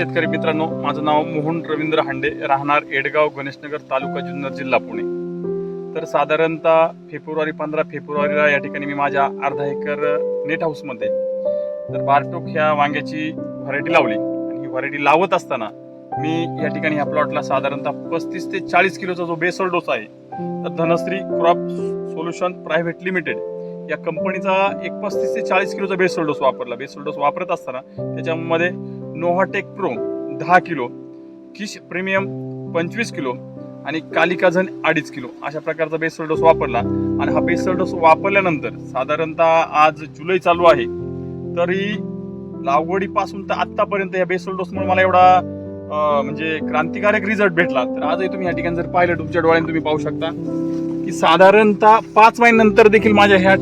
शेतकरी मित्रांनो माझं नाव मोहन रवींद्र हांडे राहणार एडगाव गणेशनगर तालुका जुन्नर जिल्हा पुणे. तर साधारणतः फेब्रुवारी पंधरा फेब्रुवारीला या ठिकाणी मी माझ्या अर्धा एकर नेट हाऊसमध्ये तर बारटोक ह्या वांग्याची व्हरायटी लावली. आणि ही व्हरायटी लावत असताना मी या ठिकाणी ह्या प्लॉटला साधारणतः पस्तीस ते चाळीस किलोचा जो बेसल डोस आहे तर Dhanashree crop solution private limited या कंपनीचा एक पस्तीस ते चाळीस किलोचा बेसल डोस वापरला. बेसल डोस वापरत असताना त्याच्यामध्ये नोहाटेक प्रो दहा किलो किश प्रीमियम पंचवीस किलो आणि कालिकाझन अडीच किलो. अशा प्रकारचा बेसल डोस वापरला आणि हा बेसल डोस वापरल्यानंतर साधारणतः आज जुलै चालू आहे. तरी लागवडीपासून तर आत्तापर्यंत या बेसल डोसमुळे मला एवढा म्हणजे क्रांतिकारक रिझल्ट भेटला. तर आजही तुम्ही या ठिकाणी जर पाहिलं तुमच्या डोळ्याने तुम्ही पाहू शकता की साधारणतः पाच महिन्यानंतर देखील माझ्या ह्या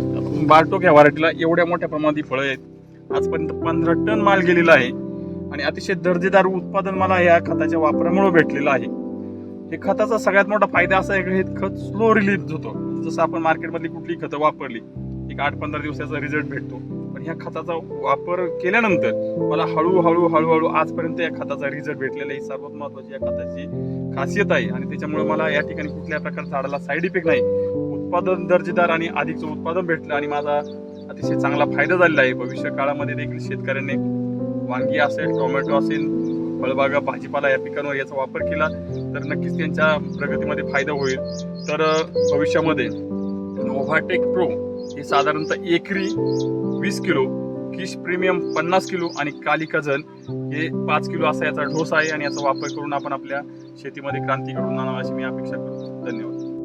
बारटोक ह्या व्हरायटीला एवढ्या मोठ्या प्रमाणात फळं आहेत. आजपर्यंत पंधरा टन माल गेलेला आहे. आणि अतिशय दर्जेदार उत्पादन मला या खताच्या वापरामुळे भेटलेलं आहे. हे खताचा सगळ्यात मोठा फायदा असा आहे की हे खत स्लो रिलीज होतो. जसं आपण मार्केटमधली कुठली खतं वापरली एक आठ पंधरा दिवसाचा रिझल्ट भेटतो. पण ह्या खताचा वापर केल्यानंतर मला हळूहळू हळूहळू आजपर्यंत या खताचा रिझल्ट भेटलेला ही सर्वात महत्वाची या खताची खासियत आहे. आणि त्याच्यामुळे मला या ठिकाणी कुठल्या प्रकारचा झाडाला साईड इफेक्ट नाही. उत्पादन दर्जेदार आणि अधिकचं उत्पादन भेटलं आणि माझा अतिशय चांगला फायदा झालेला आहे. भविष्य काळामध्ये देखील शेतकऱ्यांनी वांगी असेल टोमॅटो असेल फळबागा भाजीपाला या पिकांवर याचा वापर केला तर नक्कीच त्यांच्या प्रगतीमध्ये फायदा होईल. तर भविष्यामध्ये नोव्हाटेक प्रो हे साधारणतः एकरी वीस किलो किश प्रीमियम पन्नास किलो आणि कालिकाझन हे पाच किलो असा याचा ढोस आहे आणि याचा वापर करून आपण आपल्या शेतीमध्ये क्रांती घडून आणावा अशी मी अपेक्षा करतो. धन्यवाद.